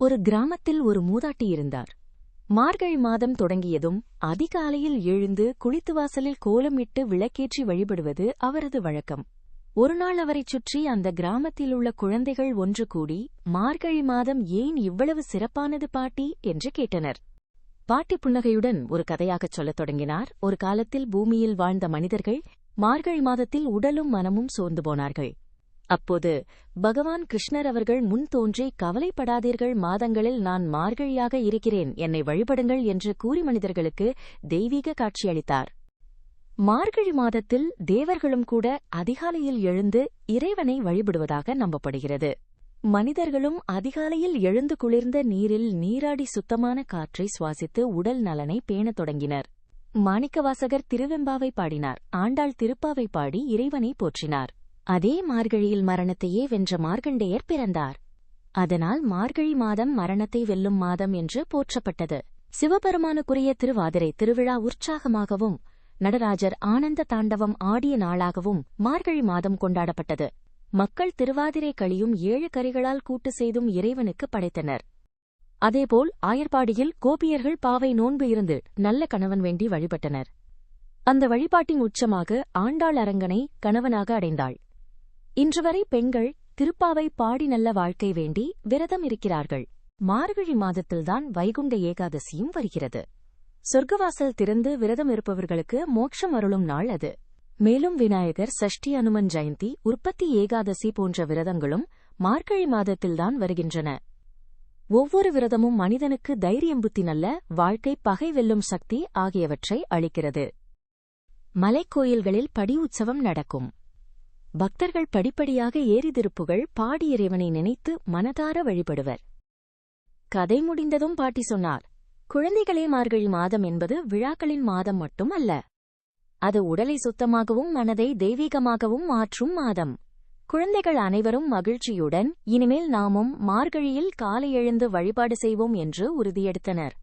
ஒரு கிராமத்தில் ஒரு மூதாட்டி இருந்தார். மார்கழி மாதம் தொடங்கியதும் அதிகாலையில் எழுந்து குளித்து வாசலில் கோலமிட்டு விளக்கேற்றி வழிபடுவது அவரது வழக்கம். ஒருநாள் அவரைச் சுற்றி அந்த கிராமத்தில் உள்ள குழந்தைகள் ஒன்று கூடி மார்கழி மாதம் ஏன் இவ்வளவு சிறப்பானது பாட்டி? என்று கேட்டனர். பாட்டி புன்னகையுடன் ஒரு கதையாகச் சொல்லத் தொடங்கினார். ஒரு காலத்தில் பூமியில் வாழ்ந்த மனிதர்கள் மார்கழி மாதத்தில் உடலும் மனமும் சோர்ந்து போனார்கள். அப்போது பகவான் கிருஷ்ணர் அவர்கள் முன் தோன்றி கவலைப்படாதீர்கள் மாதங்களில் நான் மார்கழியாக இருக்கிறேன் என்னை வழிபடுங்கள் என்று கூறி மனிதர்களுக்கு தெய்வீக காட்சியளித்தார். மார்கழி மாதத்தில் தேவர்களும் கூட அதிகாலையில் எழுந்து இறைவனை வழிபடுவதாக நம்பப்படுகிறது. மனிதர்களும் அதிகாலையில் எழுந்து குளிர்ந்த நீரில் நீராடி சுத்தமான காற்றை சுவாசித்து உடல் நலனை பேணத் தொடங்கினர். மாணிக்கவாசகர் திருவெம்பாவை பாடினார். ஆண்டாள் திருப்பாவை பாடி இறைவனை போற்றினார். அதே மார்கழியில் மரணத்தையே வென்ற மார்க்கண்டேயர் பிறந்தார். அதனால் மார்கழி மாதம் மரணத்தை வெல்லும் மாதம் என்று போற்றப்பட்டது. சிவபெருமானுக்குரிய திருவாதிரை திருவிழா உற்சாகமாகவும் நடராஜர் ஆனந்த தாண்டவம் ஆடிய நாளாகவும் மார்கழி மாதம் கொண்டாடப்பட்டது. மக்கள் திருவாதிரை களியும் ஏழு கரிகளால் கூட்டு செய்தும் இறைவனுக்கு படைத்தனர். அதேபோல் ஆயர்பாடியில் கோபியர்கள் பாவை நோன்பு இருந்து நல்ல கணவன் வேண்டி வழிபட்டனர். அந்த வழிபாட்டின் உச்சமாக ஆண்டாள் அரங்கனை கணவனாக அடைந்தாள். இன்றுவரை பெண்கள் திருப்பாவை பாடி நல்ல வாழ்க்கை வேண்டி விரதம் இருக்கிறார்கள். மார்கழி மாதத்தில்தான் வைகுண்ட ஏகாதசியும் வருகிறது. சொர்க்கவாசல் திறந்து விரதம் இருப்பவர்களுக்கு மோட்சம் அருளும் நாள் அது. மேலும் விநாயகர் சஷ்டி அனுமன் ஜெயந்தி உற்பத்தி ஏகாதசி போன்ற விரதங்களும் மார்கழி மாதத்தில்தான் வருகின்றன. ஒவ்வொரு விரதமும் மனிதனுக்கு தைரியம் புத்தி நல்ல வாழ்க்கை பகை வெல்லும் சக்தி ஆகியவற்றை அளிக்கிறது. மலைக்கோயில்களில் படி உற்சவம் நடக்கும். பக்தர்கள் படிப்படியாக ஏறிதிருப்புகள் பாடி இறைவனை நினைத்து மனதார வழிபடுவர். கதை முடிந்ததும் பாட்டி சொன்னார் குழந்தைகளே மார்கழி மாதம் என்பது விழாக்களின் மாதம் மட்டும் அல்ல அது உடலை சுத்தமாகவும் மனதை தெய்வீகமாகவும் மாற்றும் மாதம். குழந்தைகள் அனைவரும் மகிழ்ச்சியுடன் இனிமேல் நாமும் மார்கழியில் காலை எழுந்து வழிபாடு செய்வோம் என்று உறுதியெடுத்தனர்.